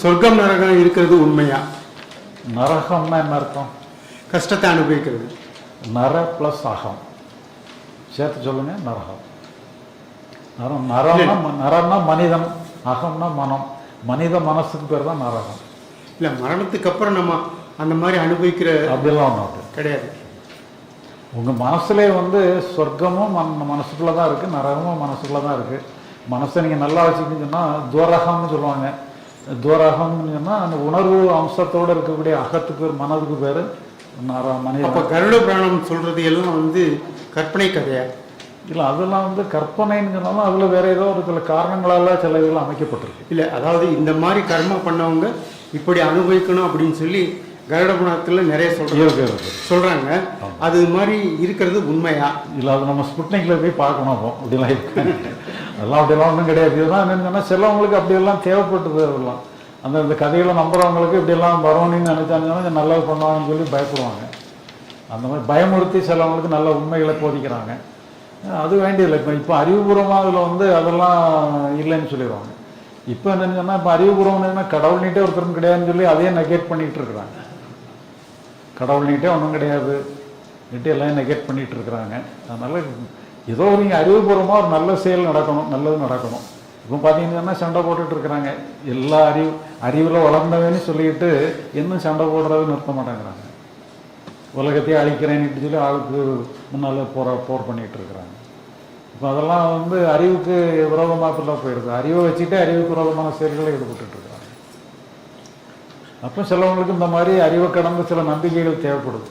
சொர்க்கம் நரகம் இருக்கிறது உண்மையா? நரகம்னா என்ன அர்த்தம்? கஷ்டத்தை அனுபவிக்கிறது. நர ப்ளஸ் அகம். சேர்த்து சொல்லுங்க நரகம். நரம் நரம்னா நரம்னா மனிதன் அகம்னா மனம். மனித மனசுக்கு பேர் தான் நரகம். இல்ல மரணத்துக்கு அப்புறம் நம்ம அந்த மாதிரி அனுபவிக்கிற அப்படிலாம் அப்படி கிடையாது. உங்கள் மனசுலே வந்து சொர்க்கமும் மன மனசுக்குள்ளே தான் இருக்குது நரகமும் மனசுக்குள்ளே தான் இருக்குது மனசை நீங்கள் நல்லா வச்சுக்கிட்டீங்கன்னு துவரகம்னு சொல்லுவாங்க. துவரகம்னு சொன்னால் அந்த உணர்வு அம்சத்தோடு இருக்கக்கூடிய அகத்துக்கு பேர் மனதுக்கு பேர் நர அப்ப மனித கருட புராணம் சொல்றது எல்லாம் வந்து கற்பனை கதையா? இல்லை அதெல்லாம் வந்து கற்பனைன்னு சொன்னாலும் அதில் வேற ஏதோ ஒரு சில காரணங்களால் சில இதெல்லாம் அமைக்கப்பட்டிருக்கு. இல்ல அதாவது இந்த மாதிரி கர்மா பண்ணவங்க இப்படி அனுபவிக்கணும் அப்படின்னு சொல்லி கருட புராணத்துல நிறைய இருக்கு சொல்றாங்க. அது மாதிரி இருக்கிறது உண்மையா? இல்லை அது நம்ம ஸ்புட்னிக்கில் போய் பார்க்கணும் அப்போ அப்படிலாம் இருக்கு அதெல்லாம் அப்படிலாம் ஒன்றும் கிடையாது. இதுதான் என்னென்னா சொன்னால் சிலவங்களுக்கு அப்படியெல்லாம் தேவைப்பட்டது அதெல்லாம். அந்த இந்த கதைகளை நம்புறவங்களுக்கு இப்படியெல்லாம் வரணும்னு நினைச்சாங்கன்னா நல்லது பண்ணுவாங்கன்னு சொல்லி பயப்படுவாங்க. அந்த மாதிரி பயமுறுத்தி சிலவங்களுக்கு நல்ல உண்மைகளை போதிக்கிறாங்க. அது வேண்டியதில்லை. இப்போ இப்போ அறிவுபூர்வமாக அதில் வந்து அதெல்லாம் இல்லைன்னு சொல்லிடுவாங்க. இப்போ என்னன்னு சொன்னால் இப்போ அறிவுபூர்வம் என்ன கடவுள் நீட்டே ஒருத்தரும் கிடையாதுன்னு சொல்லி அதையே நெகேட் பண்ணிகிட்டு இருக்கிறாங்க. கடவுள் நீட்டே ஒன்றும் கிடையாது. நீட்டே எல்லாம் நெகேட் பண்ணிகிட்டு இருக்கிறாங்க. அதனால ஏதோ ஒரு நீங்கள் அறிவுபூர்வமாக ஒரு நல்ல செயல் நடக்கணும் நல்லது நடக்கணும். இப்போ பார்த்தீங்கன்னா சண்டை போட்டுட்டு இருக்கிறாங்க? எல்லா அறிவு அறிவில் வளர்ந்தவன்னு சொல்லிட்டு இன்னும் சண்டை போடுறது நிறுத்த மாட்டேங்கிறாங்க. உலகத்தையே அழிக்கிறேன்னு சொல்லி ஆளுக்கு முன்னால் போற போர் பண்ணிட்டு இருக்கிறாங்க. இப்போ அதெல்லாம் வந்து அறிவுக்கு விரோதமாக இப்பெல்லாம் போயிடுது அறிவை வச்சுட்டு அறிவுக்கு விரோதமான செயல்களை ஈடுபட்டுட்டு இருக்கிறாங்க அப்போ சிலவங்களுக்கு இந்த மாதிரி அறிவை கடந்த சில நம்பிக்கைகள் தேவைப்படுது.